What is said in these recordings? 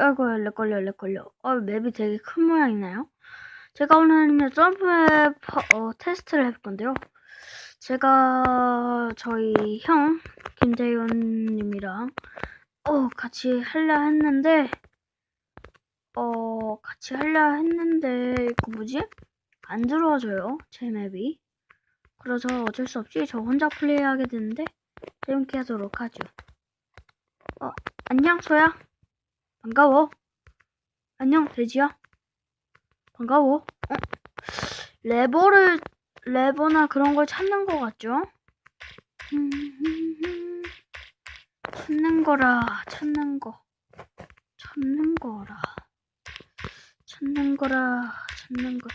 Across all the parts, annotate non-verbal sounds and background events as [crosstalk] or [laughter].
아이고, 렉 걸려, 렉 걸려. 어, 맵이 되게 큰 모양이네요. 제가 오늘은요, 점프맵 어, 테스트를 해볼 건데요. 제가 저희 형, 김재윤님이랑 어, 같이 하려 했는데, 어, 같이 하려 했는데, 그 뭐지? 안 들어와줘요, 제 맵이. 그래서 어쩔 수 없이 저 혼자 플레이하게 되는데, 재밌게 하도록 하죠. 어, 안녕, 소야. 반가워. 안녕, 돼지야. 반가워. 어? 레버를, 레버나 그런 걸 찾는 것 같죠? 음, [laughs] 찾는 거라, 찾는 거. 찾는 거라. 찾는 거라, 찾는 거,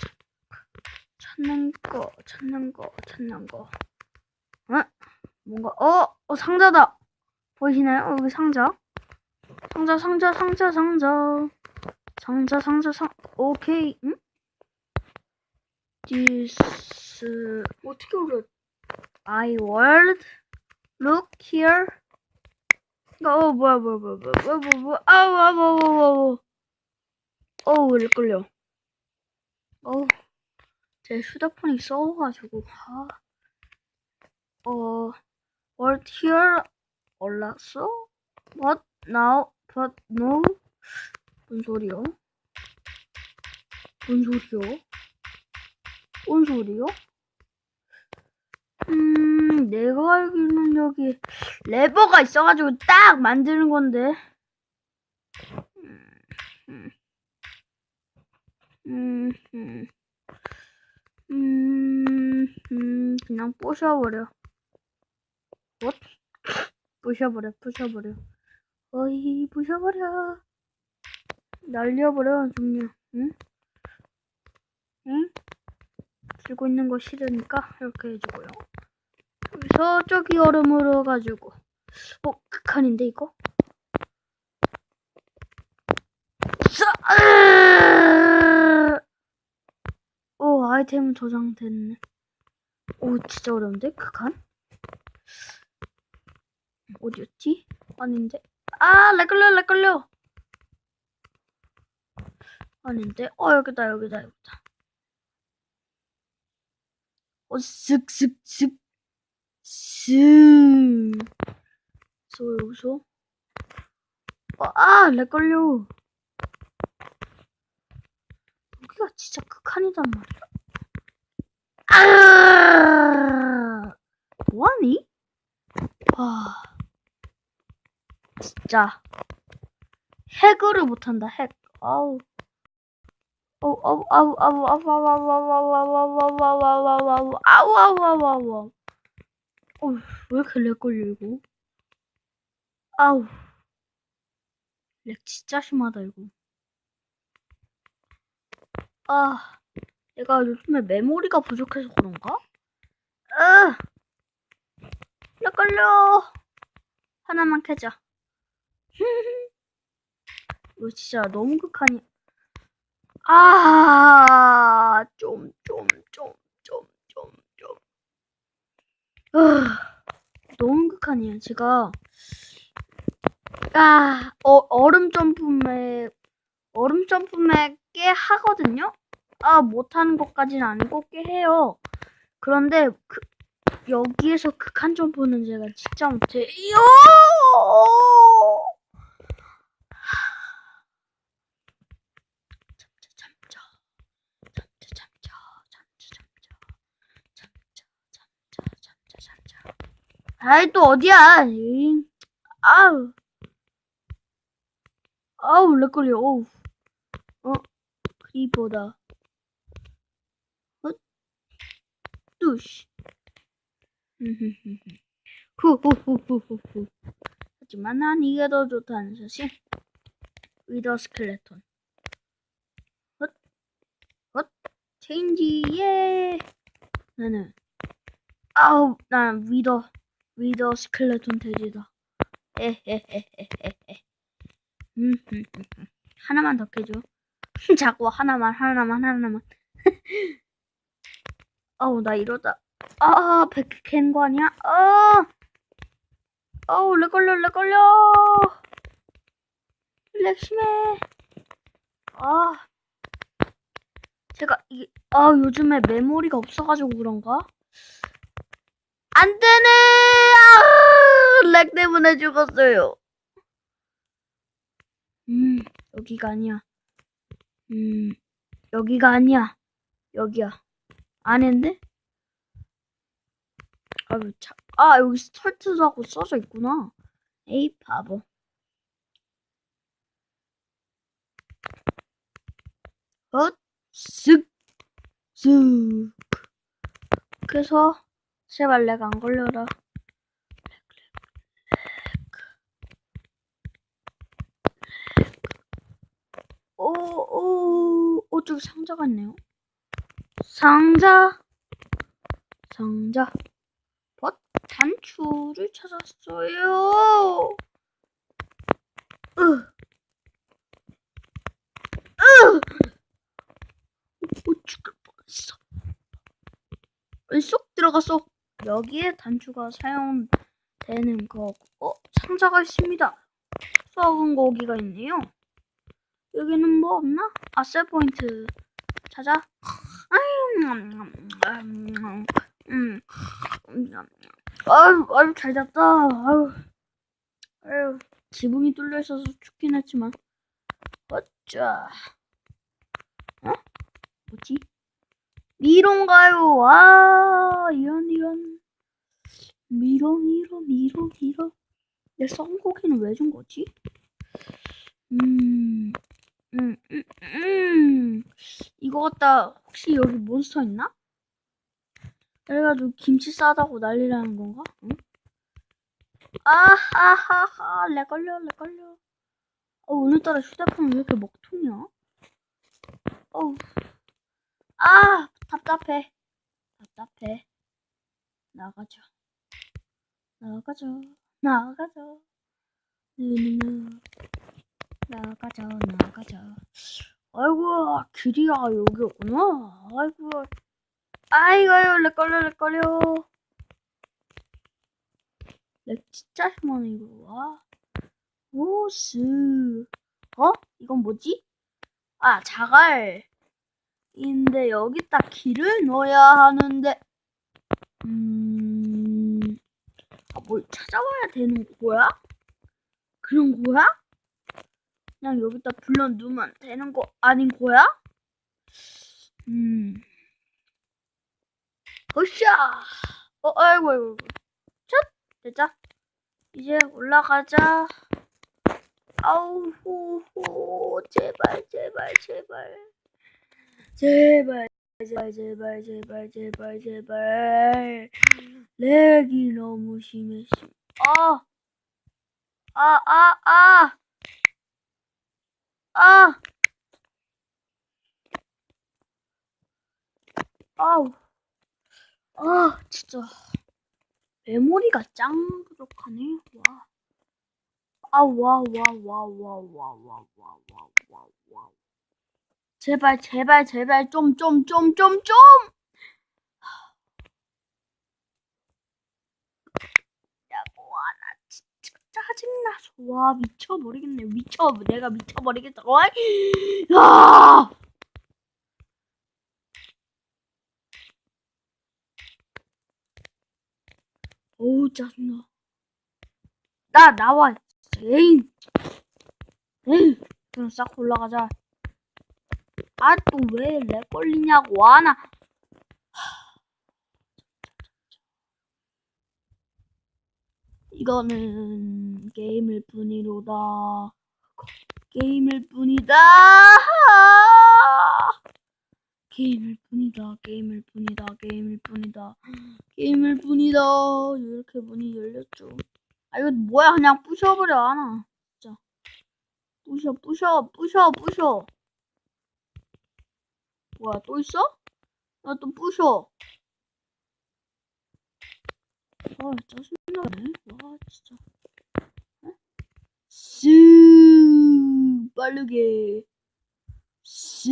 찾는 거, 찾는 거, 찾는 거. 어? 뭔가, 어, 어, 상자다. 보이시나요? 여기 상자. 상자, 상자, 상자, 상자. 상자, 상자, 상, 오케이. 응? This, 어떻게 울어? My world. Look here. 어, 뭐야, 뭐야, 뭐야, 뭐야, 뭐야, 뭐야, 뭐야. 아우, 아우, 아우, 아우, 아우. 어우, 왜 끌려. 어우, 제 휴대폰이 썩어가지고, 아. 어, world here. 올랐어? What now? No? 뭔 소리요? 뭔 소리요? 뭔 소리요? 음, 내가 알기로는 여기 레버가 있어가지고 딱 만드는 건데. 음, 음, 음, 음, 음, 그냥 부셔버려. What? 부셔버려, 부셔버려. 어이, 부셔버려. 날려버려, 그냥. 응? 응? 들고 있는 거 싫으니까 이렇게 해주고요. 여기서 저기 얼음으로 가지고. 어, 극한인데, 이거? 자, 으아! 오, 아이템은 저장됐네. 오, 진짜 어려운데? 극한? 어디였지? 아닌데. 아, 렉 걸려, 렉 걸려. 아닌데. 어, 여기다, 여기다, 여기다. 어, 쓱, 쓱, 쓱. 쓱. 소, 여기서. 어, 아, 렉 걸려. 여기가 진짜 극한이단 말이야. 아! 뭐하니? 와. 진짜 해그를 못한다 핵 아우 아우 아우 아우 아우 아우 아우 아우 아우 아우 아우 아우 아우 아우 아우 아우 어왜 이렇게 렉 걸려 이거 아우 렉 진짜 심하다 이거 아 내가 요즘에 메모리가 부족해서 그런가? 으, 렉 걸려 하나만 캐자 [laughs] 이거 진짜 너무 극한이. 아, 좀, 좀, 좀, 좀, 좀, 좀. 아, 너무 극한이에요. 제가, 아, 어, 얼음 점프맥, 얼음 점프맥 꽤 하거든요? 아, 못하는 것까지는 아니고 꽤 해요. 그런데, 그, 여기에서 극한 점프는 제가 진짜 못해요. 아이 또 어디야? 에잉. 아우. 아우 렉걸려. 어우. 어 크리퍼다. 어 뚜시. [laughs] 후후후후후후. 하지만 난 이게 더 좋다는 사실. 위더 스켈레톤. 체인지 예 나는. 아우 난 위더 위더 스켈레톤 돼지다 에헤헤헤헤헤 음, 음, 음, 음. 하나만 더 깨줘 자꾸 하나만 하나만 하나만 어우 나 이러다 아 백캔거 아니야 아 어우 렉 걸려 렉 걸려 렉렉 심해. 아. 제가 이게 아 요즘에 메모리가 없어가지고 그런가? 안 되네. 아, 렉 때문에 죽었어요. 음 여기가 아니야. 음 여기가 아니야. 여기야. 아닌데? 아유 참. 아 여기 스타트라고 써져 있구나. 에이 바보. 헛, 쓱, 쓱. 그래서 제발 렉 안 걸려라. 오, 오, 오, 저기 상자가 있네요. 상자, 상자. 벗 단추를 찾았어요. 으, 으. 오, 죽을 뻔했어. 왜쏙 들어갔어? 여기에 단추가 사용되는 거. 어, 상자가 있습니다. 썩은 고기가 있네요. 여기는 뭐 없나? 아, 셀 포인트 찾아. 아유, 아유, 잘 잤다. 아유, 아유, 지붕이 뚫려 있어서 춥긴 했지만. 어짜. 어? 뭐지? 미로인가요? 아, 이런, 이런. 미로, 미로, 미로, 미로. 내 썬고기는 왜 준 거지? 음, 음, 음, 음. 이거 갖다, 혹시 여기 몬스터 있나? 그래가지고 김치 싸다고 난리라는 건가? 응? 아하하하, 렉 걸려, 렉 걸려. 어, 오늘따라 휴대폰 왜 이렇게 먹통이야? 어우. 아, 답답해. 답답해. 나가자. 나가자. 나가자. 누누누. 나가자, 나가자. 아이고, 길이야, 여기였구나. 아이고. 아이고요, 렉 걸려, 렉 진짜 심하네, 이거. 와. 오스. 어? 이건 뭐지? 아, 자갈. 인데 여기다 길을 넣어야 하는데 음... 아, 뭘 찾아와야 되는 거야? 그런 거야? 그냥 여기다 불러 넣으면 되는 거 아닌 거야? 음... 으쌰! 어, 아이고, 아이고, 첫! 됐자. 이제 올라가자. 아우, 호, 호, 제발, 제발, 제발. 제발 제발 제발 제발 제발 제발 렉이 너무 심해 심. 아! 아, 아, 아! 아! 아우. 아, 진짜. 메모리가 짱 부족하네. 와. 아, 와, 와, 와, 와, 와, 와, 와, 와, 와, 와. 제발, 제발, 제발, 좀, 좀, 좀, 좀, 좀! 야, 와, 나 진짜 짜증나서. 와, 미쳐버리겠네. 미쳐, 내가 미쳐버리겠다. 와, 야! 어우, 짜증나. 나, 나와. 에이. 에이. 그럼 싹 올라가자. 아, 또 왜 렉 걸리냐고. 아, 나. 이거는 게임일 뿐이로다. 게임일 뿐이다. 게임일 뿐이다. 게임일 뿐이다. 게임일 뿐이다. 게임일 뿐이다. 이렇게 문이 열렸죠. 아, 이거 뭐야. 그냥 부셔버려, 하나. 진짜. 부셔, 부셔, 부셔, 부셔. 뭐야 또 있어? 나또 부셔. 아 짜증나네. 와 진짜. 쑥! 빠르게. 쑥!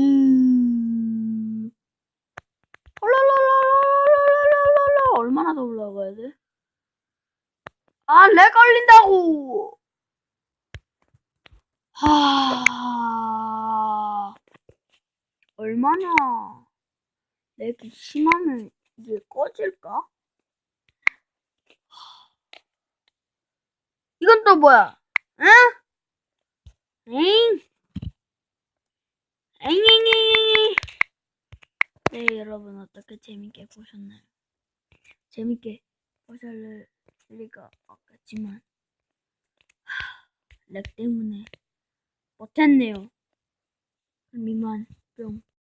헐랄랄랄랄랄랄랄 얼마나 더 올라가야 돼? 아렉 걸린다고 하... 얼마나 렉이 심하면 이게 꺼질까? 이건 또 뭐야? 응? 에잉? 에잉잉잉잉 네 여러분 어떻게 재밌게 보셨나요? 재밌게 보실 리가 없겠지만 하, 렉 때문에 못했네요. 그럼 이만 뿅